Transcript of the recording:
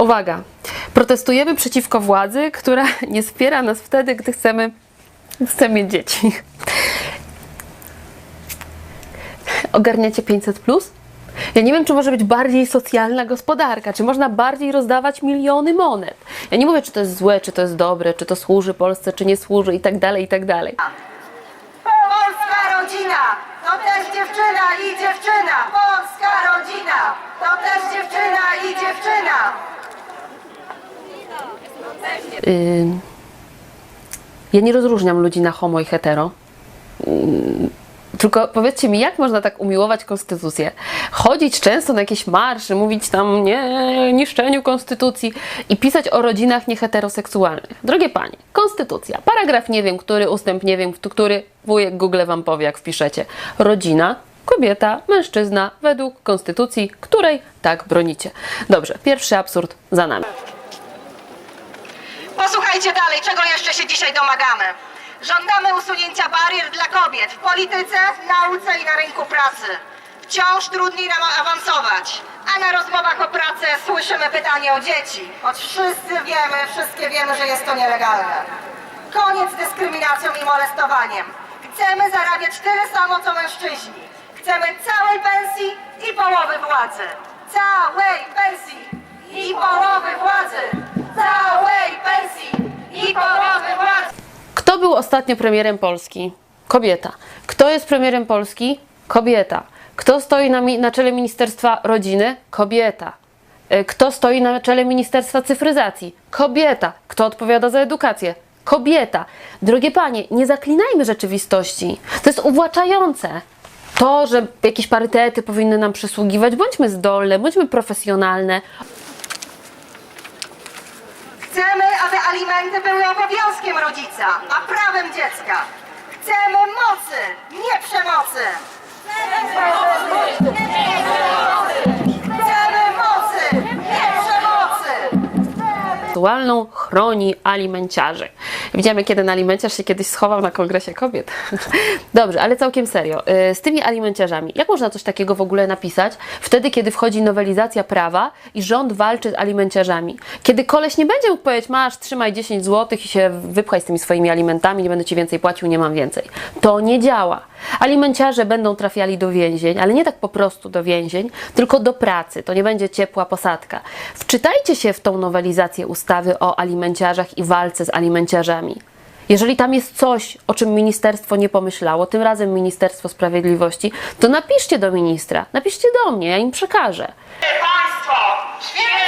Uwaga. Protestujemy przeciwko władzy, która nie wspiera nas wtedy, gdy chcemy, chcemy mieć dzieci. Ogarniacie 500 plus? Ja nie wiem, czy może być bardziej socjalna gospodarka, czy można bardziej rozdawać miliony monet. Ja nie mówię, czy to jest złe, czy to jest dobre, czy to służy Polsce, czy nie służy i tak dalej, i tak dalej. Polska rodzina to też dziewczyna i dziewczyna. Polska rodzina to też dziewczyna i dziewczyna. Ym, ja nie rozróżniam ludzi na homo i hetero. Ym, Tylko powiedzcie mi, jak można tak umiłować konstytucję? Chodzić często na jakieś marsze, mówić tam nie niszczeniu konstytucji i pisać o rodzinach nieheteroseksualnych. Drogie panie, konstytucja, paragraf nie wiem który, ustęp nie wiem który, wujek Google wam powie, jak wpiszecie. Rodzina, kobieta, mężczyzna, według konstytucji, której tak bronicie. Dobrze, pierwszy absurd za nami. Posłuchajcie dalej, czego jeszcze się dzisiaj domagamy. Żądamy usunięcia barier dla kobiet w polityce, nauce i na rynku pracy. Wciąż trudniej nam awansować, a na rozmowach o pracę słyszymy pytanie o dzieci. Choć wszyscy wiemy, wszystkie wiemy, że jest to nielegalne. Koniec z dyskryminacją i molestowaniem. Chcemy zarabiać tyle samo co mężczyźni. Chcemy całej pensji i połowy władzy. Całej pensji i połowy władzy. Całej i władzy. Kto był ostatnio premierem Polski? Kobieta. Kto jest premierem Polski? Kobieta. Kto stoi na, na czele Ministerstwa Rodziny? Kobieta. E, Kto stoi na czele Ministerstwa Cyfryzacji? Kobieta. Kto odpowiada za edukację? Kobieta. Drogie panie, nie zaklinajmy rzeczywistości. To jest uwłaczające. To, że jakieś parytety powinny nam przysługiwać, bądźmy zdolne, bądźmy profesjonalne. Chcemy, aby alimenty były obowiązkiem rodzica, a prawem dziecka. Chcemy mocy, nie przemocy. Chcemy chroni alimenciarzy. Widziałem, jak jeden alimenciarz się kiedyś schował na kongresie kobiet. Dobrze, ale całkiem serio. Y, Z tymi alimenciarzami, jak można coś takiego w ogóle napisać wtedy, kiedy wchodzi nowelizacja prawa i rząd walczy z alimenciarzami? Kiedy koleś nie będzie mógł powiedzieć, masz, trzymaj 10 zł i się wypchaj z tymi swoimi alimentami, nie będę ci więcej płacił, nie mam więcej. To nie działa. Alimenciarze będą trafiali do więzień, ale nie tak po prostu do więzień, tylko do pracy. To nie będzie ciepła posadka. Wczytajcie się w tą nowelizację ustawy o alimenciarzach i walce z alimenciarzami. Jeżeli tam jest coś, o czym ministerstwo nie pomyślało, tym razem Ministerstwo Sprawiedliwości, to napiszcie do ministra, napiszcie do mnie, ja im przekażę. Państwo, świetne